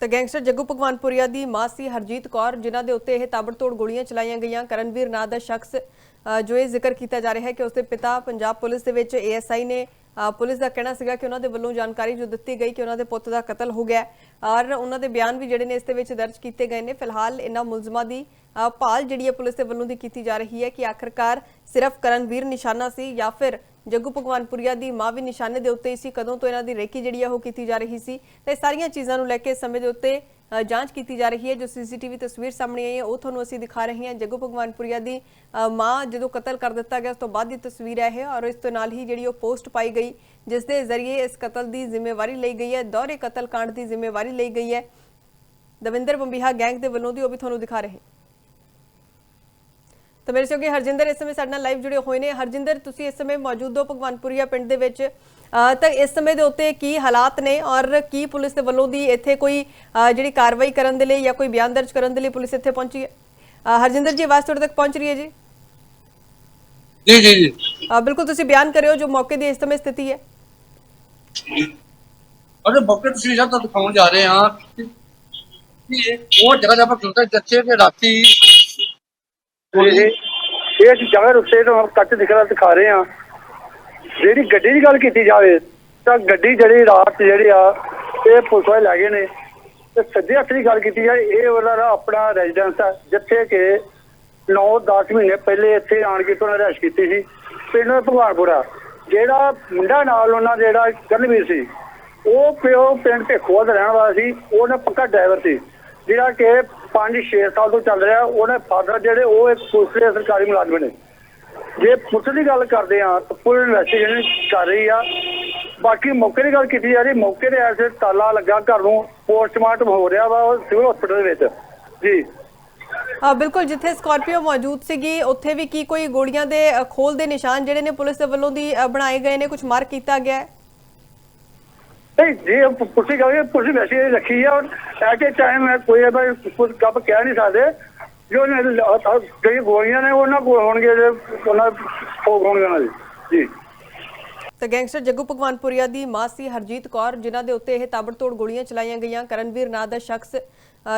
ਤਾਂ ਗੈਂਗਸਟਰ ਜੱਗੂ ਭਗਵਾਨਪੁਰੀਆ ਦੀ ਮਾਂ ਹਰਜੀਤ ਕੌਰ, ਜਿਨ੍ਹਾਂ ਦੇ ਉੱਤੇ ਇਹ ਤਾਬੜਤੋੜ ਗੋਲੀਆਂ ਚਲਾਈਆਂ ਗਈਆਂ। ਕਰਨਵੀਰ ਨਾਂ ਦਾ ਸ਼ਖਸ ਜੋ ਇਹ ਜ਼ਿਕਰ ਕੀਤਾ ਜਾ ਰਿਹਾ ਹੈ ਕਿ ਉਸਦੇ ਪਿਤਾ ਪੰਜਾਬ ਪੁਲਿਸ ਦੇ ਵਿੱਚ ਏਐਸਆਈ ਨੇ ਪੁਲਿਸ ਦਾ ਕਹਿਣਾ ਸੀਗਾ ਕਿ ਉਹਨਾਂ ਦੇ ਵੱਲੋਂ ਜਾਣਕਾਰੀ ਜੋ ਦਿੱਤੀ ਗਈ ਕਿ ਉਹਨਾਂ ਦੇ ਪੁੱਤ ਦਾ ਕਤਲ ਹੋ ਗਿਆ ਔਰ ਉਹਨਾਂ ਦੇ ਬਿਆਨ ਵੀ ਜਿਹੜੇ ਨੇ ਇਸ ਦੇ ਵਿੱਚ ਦਰਜ ਕੀਤੇ ਗਏ ਨੇ। ਫਿਲਹਾਲ ਇਹਨਾਂ ਮੁਲਜ਼ਮਾਂ ਦੀ ਭਾਲ ਜਿਹੜੀ ਹੈ ਪੁਲਿਸ ਦੇ ਵੱਲੋਂ ਦੀ ਕੀਤੀ ਜਾ ਰਹੀ ਹੈ ਕਿ ਆਖਰਕਾਰ ਸਿਰਫ ਕਰਨਵੀਰ ਨਿਸ਼ਾਨਾ ਸੀ ਜਾਂ ਫਿਰ ਜੱਗੂ ਭਗਵਾਨਪੁਰੀਆ ਦੀ ਮਾਂ ਵੀ ਨਿਸ਼ਾਨੇ ਦੇ ਉੱਤੇ ਸੀ। ਕਦੋਂ ਤੋਂ ਇਹਨਾਂ ਦੀ ਰੇਕੀ ਜਿਹੜੀ ਆ ਉਹ ਕੀਤੀ ਜਾ ਰਹੀ ਸੀ। ਤੇ ਇਹ ਸਾਰੀਆਂ ਚੀਜ਼ਾਂ ਨੂੰ ਲੈ ਕੇ ਸਮੇਂ ਦੇ ਉੱਤੇ ਜਾਂਚ ਕੀਤੀ ਜਾ ਰਹੀ ਹੈ। ਜੋ ਸੀਸੀਟੀਵੀ ਤਸਵੀਰ ਸਾਹਮਣੇ ਆਈ ਹੈ, ਉਹ ਤੁਹਾਨੂੰ ਅਸੀਂ ਦਿਖਾ ਰਹੇ ਹਾਂ। ਜੱਗੂ ਭਗਵਾਨਪੁਰੀਆ ਦੀ ਮਾਂ ਜਦੋਂ ਕਤਲ ਕਰ ਦਿੱਤਾ ਗਿਆ, ਉਸ ਤੋਂ ਬਾਅਦ ਦੀ ਤਸਵੀਰ ਹੈ ਇਹ, ਔਰ ਇਸ ਤੋਂ ਨਾਲ ਹੀ ਜਿਹੜੀ ਉਹ ਪੋਸਟ ਪਾਈ ਗਈ, ਜਿਸ ਦੇ ਜ਼ਰੀਏ ਇਸ ਕਤਲ ਦੀ ਜ਼ਿੰਮੇਵਾਰੀ ਲਈ ਗਈ ਹੈ ਦੋਹਰੇ ਕਤਲ ਕਾਂਡ ਦੀ ਜ਼ਿੰਮੇਵਾਰੀ ਲਈ ਗਈ ਹੈ। ਦਵਿੰਦਰ ਬੰਬੀਹਾ ਗੈਂਗ ਦੇ ਵੱਲੋਂ ਦੀ ਉਹ ਵੀ ਤੁਹਾਨੂੰ ਦਿਖਾ ਰਹੇ ਹਾਂ। ਤਾਂ ਮੇਰੇ ਸੋਗੇ ਹਰਜਿੰਦਰ ਇਸ ਸਮੇਂ ਸਾਡੇ ਨਾਲ ਲਾਈਵ ਜੁੜੇ ਹੋਏ ਨੇ। ਹਰਜਿੰਦਰ ਤੁਸੀਂ ਇਸ ਸਮੇਂ ਮੌਜੂਦ ਹੋ ਭਗਵਾਨਪੁਰੀਆ ਪਿੰਡ ਦੇ ਵਿੱਚ। ਤਾਂ ਇਸ ਸਮੇਂ ਦੇ ਉੱਤੇ ਕੀ ਹਾਲਾਤ ਨੇ ਔਰ ਕੀ ਪੁਲਿਸ ਦੇ ਵੱਲੋਂ ਦੀ ਇੱਥੇ ਕੋਈ ਜਿਹੜੀ ਕਾਰਵਾਈ ਕਰਨ ਦੇ ਲਈ ਜਾਂ ਕੋਈ ਬਿਆਨ ਦਰਜ ਕਰਨ ਦੇ ਲਈ ਪੁਲਿਸ ਇੱਥੇ ਪਹੁੰਚੀ ਹੈ? ਹਰਜਿੰਦਰ ਜੀ ਆਵਾਜ਼ ਤੁਹਾਡੇ ਤੱਕ ਪਹੁੰਚ ਰਹੀ ਹੈ ਜੀ? ਜੀ ਜੀ ਜੀ। ਬਿਲਕੁਲ ਤੁਸੀਂ ਬਿਆਨ ਕਰਿਓ ਜੋ ਮੌਕੇ ਦੀ ਇਸ ਸਮੇਂ ਸਥਿਤੀ ਹੈ। ਅਰੇ ਮੌਕੇ ਤੁਸੀਂ ਜਦ ਤੱਕ ਦਿਖਾਉਣ ਜਾ ਰਹੇ ਹਾਂ ਕਿ ਉਹ ਜਗ੍ਹਾ ਜਗ੍ਹਾ ਖੁੱਲਦਾ ਜੱਚੇ ਕਿ ਰਾਤੀ ਇਹ ਇਹ ਅਸੀਂ ਜਗ੍ਹਾ ਰੁੱਸੇ ਤੋਂ ਕੱਟ ਦਿਖਾ ਦਿਖਾ ਰਹੇ ਆ ਜਿਹੜੀ ਗੱਡੀ ਦੀ ਗੱਲ ਕੀਤੀ ਜਾਵੇ, ਤਾਂ ਗੱਡੀ ਜਿਹੜੀ ਰਾਤ ਜਿਹੜੀ ਆ, ਇਹ ਪੁਲਿਸ ਵਾਲੇ ਲੈ ਗਏ ਨੇ। ਤੇ ਸੱਜੇ ਹੱਥ ਦੀ ਗੱਲ ਕੀਤੀ ਜਾਏ, ਇਹ ਉਹਨਾਂ ਦਾ ਆਪਣਾ ਰੈਜ਼ੀਡੈਂਸ ਹੈ ਜਿੱਥੇ ਕਿ 9-10 ਮਹੀਨੇ ਪਹਿਲੇ ਇੱਥੇ ਆਣ ਕੇ ਤੋਂ ਰਿਹਾਇਸ਼ ਕੀਤੀ ਸੀ, ਪਿੰਡ ਭਗਵਾਨਪੁਰਾ। ਜਿਹੜਾ ਮੁੰਡਾ ਨਾਲ ਉਹਨਾਂ ਦਾ ਜਿਹੜਾ ਕਰਨਵੀਰ ਸੀ, ਉਹ ਪਿਓ ਪਿੰਡ ਭੇਖੋਆ ਦਾ ਰਹਿਣ ਵਾਲਾ ਸੀ ਉਹਨੇ ਪੱਕਾ ਡਰਾਈਵਰ ਸੀ। ਜਿਹੜਾ ਕਿ 5-6 ਸਾਲ ਤੋਂ ਚੱਲ ਰਿਹਾ ਉਹਨੇ ਫਾਦਰ ਜਿਹੜੇ, ਉਹ ਇੱਕ ਪੁਲਿਸ ਦੇ ਸਰਕਾਰੀ ਮੁਲਾਜ਼ਮ ਨੇ। ਜੇ ਪੁਲਿਸ ਦੀ ਗੱਲ ਕਰਦੇ ਆ ਤਾਂ ਪੁਲਿਸ ਇਨਵੈਸਟੀਗੇਸ਼ਨ ਕਰ ਰਹੀ ਆ। ਬਾਕੀ ਮੌਕੇ ਦੀ ਗੱਲ ਕੀਤੀ ਜਾ ਰਹੀ, ਮੌਕੇ ਤੇ ਐਸੇ ਤਾਲਾ ਲੱਗਾ, ਘਰ ਨੂੰ ਪੋਸਟਮਾਰਟਮ ਹੋ ਰਿਹਾ ਵਾ ਸਿਵਲ ਹਸਪੀਟਲ ਦੇ ਵਿੱਚ। ਜੀ। ਅਹ ਬਿਲਕੁਲ, ਜਿੱਥੇ ਸਕਾਰਪੀਓ ਮੌਜੂਦ ਸੀਗੀ, ਉੱਥੇ ਵੀ ਕੀ ਕੋਈ ਗੋਲੀਆਂ ਦੇ ਖੋਲ ਦੇ ਨਿਸ਼ਾਨ ਜਿਹੜੇ ਨੇ ਪੁਲਿਸ ਦੇ ਵੱਲੋਂ ਦੀ ਬਣਾਏ ਗਏ ਨੇ ਕੁਝ ਮਾਰਕ ਕੀਤਾ ਗਿਆ ਹੈ? ਨਹੀਂ ਜੇ ਉਹ ਪੁ- ਪੁਲਿਸ ਦੀ ਗੱਲ ਕਰੀਏ, ਪੁਲਿਸ ਵੈਸੇ ਹੀ ਰੱਖੀ ਆ ਐਟ ਏ ਟਾਈਮ ਕੋਈ ਇਹ ਭਾਈ ਗੱਪ ਕਹਿ ਨਹੀਂ ਸਕਦੇ। ਜੋ ਨੇ ਜਿਹੜੀ ਗੋਲੀਆਂ ਨੇ ਉਹਨਾਂ ਕੋਲ ਹੋਣਗੇ ਜੇ ਉਹਨਾਂ ਕੋਲ ਹੋਣਗੇ ਉਹਨਾਂ ਦੇ। ਜੀ। ਤਾਂ ਗੈਂਗਸਟਰ ਜੱਗੂ ਭਗਵਾਨਪੁਰੀਆ ਦੀ ਮਾਂ ਸੀ ਹਰਜੀਤ ਕੌਰ, ਜਿਨ੍ਹਾਂ ਦੇ ਉੱਤੇ ਇਹ ਤਾਬੜਤੋੜ ਗੋਲੀਆਂ ਚਲਾਈਆਂ ਗਈਆਂ। ਕਰਨਵੀਰ ਨਾਂ ਦਾ ਸ਼ਖਸ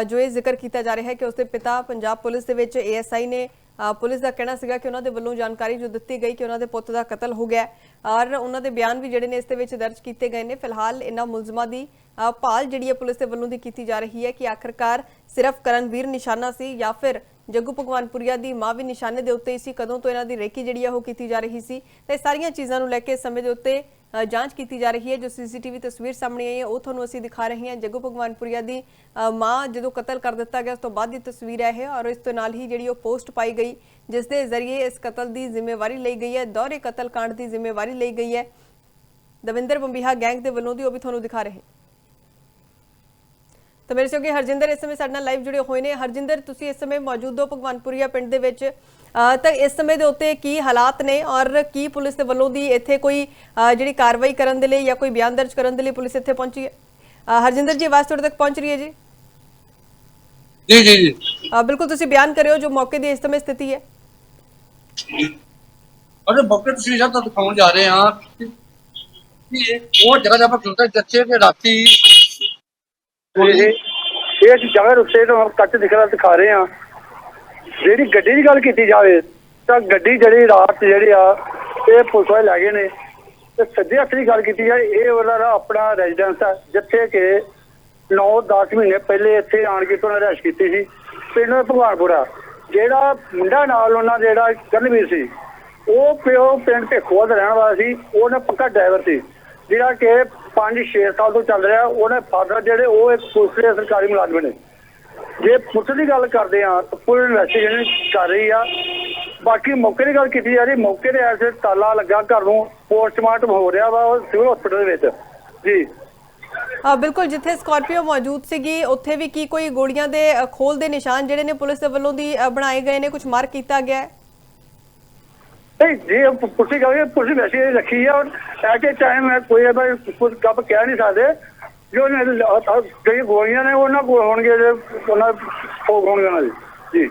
ਜੋ ਇਹ ਜ਼ਿਕਰ ਕੀਤਾ ਜਾ ਰਿਹਾ ਹੈ ਕਿ ਉਸਦੇ ਪਿਤਾ ਪੰਜਾਬ ਪੁਲਿਸ ਦੇ ਵਿੱਚ ਏਐਸਆਈ ਨੇ ਪੁਲਿਸ ਦਾ ਕਹਿਣਾ ਸੀਗਾ ਕਿ ਉਹਨਾਂ ਦੇ ਵੱਲੋਂ ਜਾਣਕਾਰੀ ਜੋ ਦਿੱਤੀ ਗਈ ਕਿ ਉਹਨਾਂ ਦੇ ਪੁੱਤ ਦਾ ਕਤਲ ਹੋ ਗਿਆ ਔਰ ਉਹਨਾਂ ਦੇ ਬਿਆਨ ਵੀ ਜਿਹੜੇ ਨੇ ਇਸ ਦੇ ਵਿੱਚ ਦਰਜ ਕੀਤੇ ਗਏ ਨੇ। ਫਿਲਹਾਲ ਇਹਨਾਂ ਮੁਲਜ਼ਮਾਂ ਦੀ ਭਾਲ ਜਿਹੜੀ ਹੈ ਪੁਲਿਸ ਦੇ ਵੱਲੋਂ ਦੀ ਕੀਤੀ ਜਾ ਰਹੀ ਹੈ ਕਿ ਆਖਰਕਾਰ ਸਿਰਫ ਕਰਨਵੀਰ ਨਿਸ਼ਾਨਾ ਸੀ ਜਾਂ ਫਿਰ ਜੱਗੂ ਭਗਵਾਨਪੁਰੀਆ ਦੀ ਮਾਂ ਵੀ ਨਿਸ਼ਾਨੇ ਦੇ ਉੱਤੇ ਹੀ ਸੀ। ਕਦੋਂ ਤੋਂ ਇਹਨਾਂ ਦੀ ਰੇਕੀ ਜਿਹੜੀ ਆ ਉਹ ਕੀਤੀ ਜਾ ਰਹੀ ਸੀ। ਤੇ ਇਹ ਸਾਰੀਆਂ ਚੀਜ਼ਾਂ ਨੂੰ ਲੈ ਕੇ ਸਮੇਂ ਦੇ ਉੱਤੇ ਜਾਂਚ ਕੀਤੀ ਜਾ ਰਹੀ ਹੈ। ਜੋ ਸੀਸੀਟੀਵੀ ਤਸਵੀਰ ਸਾਹਮਣੇ ਆਈ ਹੈ, ਉਹ ਤੁਹਾਨੂੰ ਅਸੀਂ ਦਿਖਾ ਰਹੇ ਹਾਂ। ਜੱਗੂ ਭਗਵਾਨਪੁਰੀਆ ਦੀ ਮਾਂ ਜਦੋਂ ਕਤਲ ਕਰ ਦਿੱਤਾ ਗਿਆ, ਉਸ ਤੋਂ ਬਾਅਦ ਦੀ ਤਸਵੀਰ ਹੈ ਇਹ ਔਰ ਇਸ ਤੋਂ ਨਾਲ ਹੀ ਜਿਹੜੀ ਉਹ ਪੋਸਟ ਪਾਈ ਗਈ, ਜਿਸ ਦੇ ਜ਼ਰੀਏ ਇਸ ਕਤਲ ਦੀ ਜ਼ਿੰਮੇਵਾਰੀ ਲਈ ਗਈ ਹੈ ਦੋਹਰੇ ਕਤਲ ਕਾਂਡ ਦੀ ਜ਼ਿੰਮੇਵਾਰੀ ਲਈ ਗਈ ਹੈ। ਦਵਿੰਦਰ ਬੰਬੀਹਾ ਗੈਂਗ ਦੇ ਵੱਲੋਂ ਦੀ ਉਹ ਵੀ ਤੁਹਾਨੂੰ ਦਿਖਾ ਰਹੇ ਹਾਂ। ਤਾਂ ਮੇਰੇ ਸੋਗੇ ਹਰਜਿੰਦਰ ਇਸ ਸਮੇਂ ਸਾਡੇ ਨਾਲ ਲਾਈਵ ਜੁੜੇ ਹੋਏ ਨੇ। ਹਰਜਿੰਦਰ ਤੁਸੀਂ ਇਸ ਸਮੇਂ ਮੌਜੂਦ ਹੋ ਭਗਵਾਨਪੁਰੀਆ ਪਿੰਡ ਦੇ ਵਿੱਚ। ਤਾਂ ਇਸ ਸਮੇਂ ਦੇ ਉੱਤੇ ਕੀ ਹਾਲਾਤ ਨੇ ਔਰ ਕੀ ਪੁਲਿਸ ਦੇ ਵੱਲੋਂ ਦੀ ਇੱਥੇ ਕੋਈ ਜਿਹੜੀ ਕਾਰਵਾਈ ਕਰਨ ਦੇ ਲਈ ਜਾਂ ਕੋਈ ਬਿਆਨ ਦਰਜ ਕਰਨ ਦੇ ਲਈ ਪੁਲਿਸ ਇੱਥੇ ਪਹੁੰਚੀ ਹੈ? ਹਰਜਿੰਦਰ ਜੀ ਆਵਾਜ਼ ਤੁਹਾਡੇ ਤੱਕ ਪਹੁੰਚ ਰਹੀ ਹੈ ਜੀ? ਜੀ ਜੀ ਜੀ। ਬਿਲਕੁਲ ਤੁਸੀਂ ਬਿਆਨ ਕਰਿਓ ਜੋ ਮੌਕੇ ਦੀ ਇਸ ਸਮੇਂ ਸਥਿਤੀ ਹੈ। ਅਰੇ ਮੌਕੇ ਤੁਸੀਂ ਜਦ ਤੱਕ ਦਿਖਾਉਣ ਜਾ ਰਹੇ ਹਾਂ ਕਿ ਉਹ ਜਗ੍ਹਾ ਜਗ੍ਹਾ ਖੁੱਲਦਾ ਜੱਚੇ ਕਿ ਰਾਤੀ ਇਹ ਇਹ ਅਸੀਂ ਜਗ੍ਹਾ ਰੁੱਸੇ ਤੋਂ ਕੱਟ ਦਿਖਾ ਦਿਖਾ ਰਹੇ ਆ ਜਿਹੜੀ ਗੱਡੀ ਦੀ ਗੱਲ ਕੀਤੀ ਜਾਵੇ ਤਾਂ ਗੱਡੀ ਜਿਹੜੀ ਰਾਤ ਜਿਹੜੀ ਆ ਇਹ ਪੁਲਿਸ ਵਾਲੇ ਲੈ ਗਏ ਨੇ। ਤੇ ਸੱਜੇ ਹੱਥ ਦੀ ਗੱਲ ਕੀਤੀ ਜਾਏ ਇਹ ਉਹਨਾਂ ਦਾ ਆਪਣਾ ਰੈਜ਼ੀਡੈਂਸ ਹੈ ਜਿੱਥੇ ਕਿ 9-10 ਮਹੀਨੇ ਪਹਿਲੇ ਇੱਥੇ ਆਣ ਕੇ ਤੋਂ ਰਿਹਾਇਸ਼ ਕੀਤੀ ਸੀ ਪਿੰਡ ਭਗਵਾਨਪੁਰਾ। ਜਿਹੜਾ ਮੁੰਡਾ ਨਾਲ ਉਹਨਾਂ ਜਿਹੜਾ ਕਰਨਵੀਰ ਸੀ ਉਹ ਪਿਓ ਪਿੰਡ ਭੇਖੋਆ ਦਾ ਰਹਿਣ ਵਾਲਾ ਸੀ ਉਹਨੇ ਪੱਕਾ ਡਰਾਈਵਰ ਸੀ। ਜਿਹੜਾ ਕਿ 5-6 ਸਾਲ ਤੋਂ ਚੱਲ ਰਿਹਾ, ਉਹਨੇ ਫਾਦਰ ਜਿਹੜੇ, ਉਹ ਇੱਕ ਪੁਲਿਸ ਦੇ ਸਰਕਾਰੀ ਮੁਲਾਜ਼ਮ ਨੇ। ਜੇ ਪੁਲਿਸ ਦੀ ਗੱਲ ਕਰਦੇ ਆ ਤਾਂ ਪੁਲਿਸ ਇਨਵੈਸਟੀਗੇਸ਼ਨ ਕਰ ਰਹੀ ਆ। ਬਾਕੀ ਮੌਕੇ ਦੀ ਗੱਲ ਕੀਤੀ ਜਾ ਰਹੀ, ਮੌਕੇ ਤੇ ਐਸੇ ਤਾਲਾ ਲੱਗਾ, ਘਰ ਨੂੰ ਪੋਸਟਮਾਰਟਮ ਹੋ ਰਿਹਾ ਵਾ ਸਿਵਲ ਹਸਪੀਟਲ ਦੇ ਵਿੱਚ। ਜੀ। ਅਹ ਬਿਲਕੁਲ, ਜਿੱਥੇ ਸਕਾਰਪੀਓ ਮੌਜੂਦ ਸੀਗੀ, ਉੱਥੇ ਵੀ ਕੀ ਕੋਈ ਗੋਲੀਆਂ ਦੇ ਖੋਲ ਦੇ ਨਿਸ਼ਾਨ ਜਿਹੜੇ ਨੇ ਪੁਲਿਸ ਦੇ ਵੱਲੋਂ ਦੀ ਬਣਾਏ ਗਏ ਨੇ ਕੁਝ ਮਾਰਕ ਕੀਤਾ ਗਿਆ ਹੈ? ਨਹੀਂ ਜੇ ਉਹ ਪੁ- ਪੁਲਿਸ ਦੀ ਗੱਲ ਕਰੀਏ, ਪੁਲਿਸ ਵੈਸੇ ਹੀ ਰੱਖੀ ਆ ਐਟ ਏ ਟਾਈਮ ਕੋਈ ਇਹ ਭਾਈ ਕੁਝ ਕਹਿ ਨਹੀਂ ਸਕਦੇ। ਜੋ ਨੇ ਜਿਹੜੀ ਗੋਲੀਆਂ ਨੇ ਉਹਨਾਂ ਕੋਲ ਹੋਣਗੇ ਜੇ ਉਹਨਾਂ ਕੋਲ ਹੋਣਗੇ ਉਹਨਾਂ ਦੇ ਜੀ।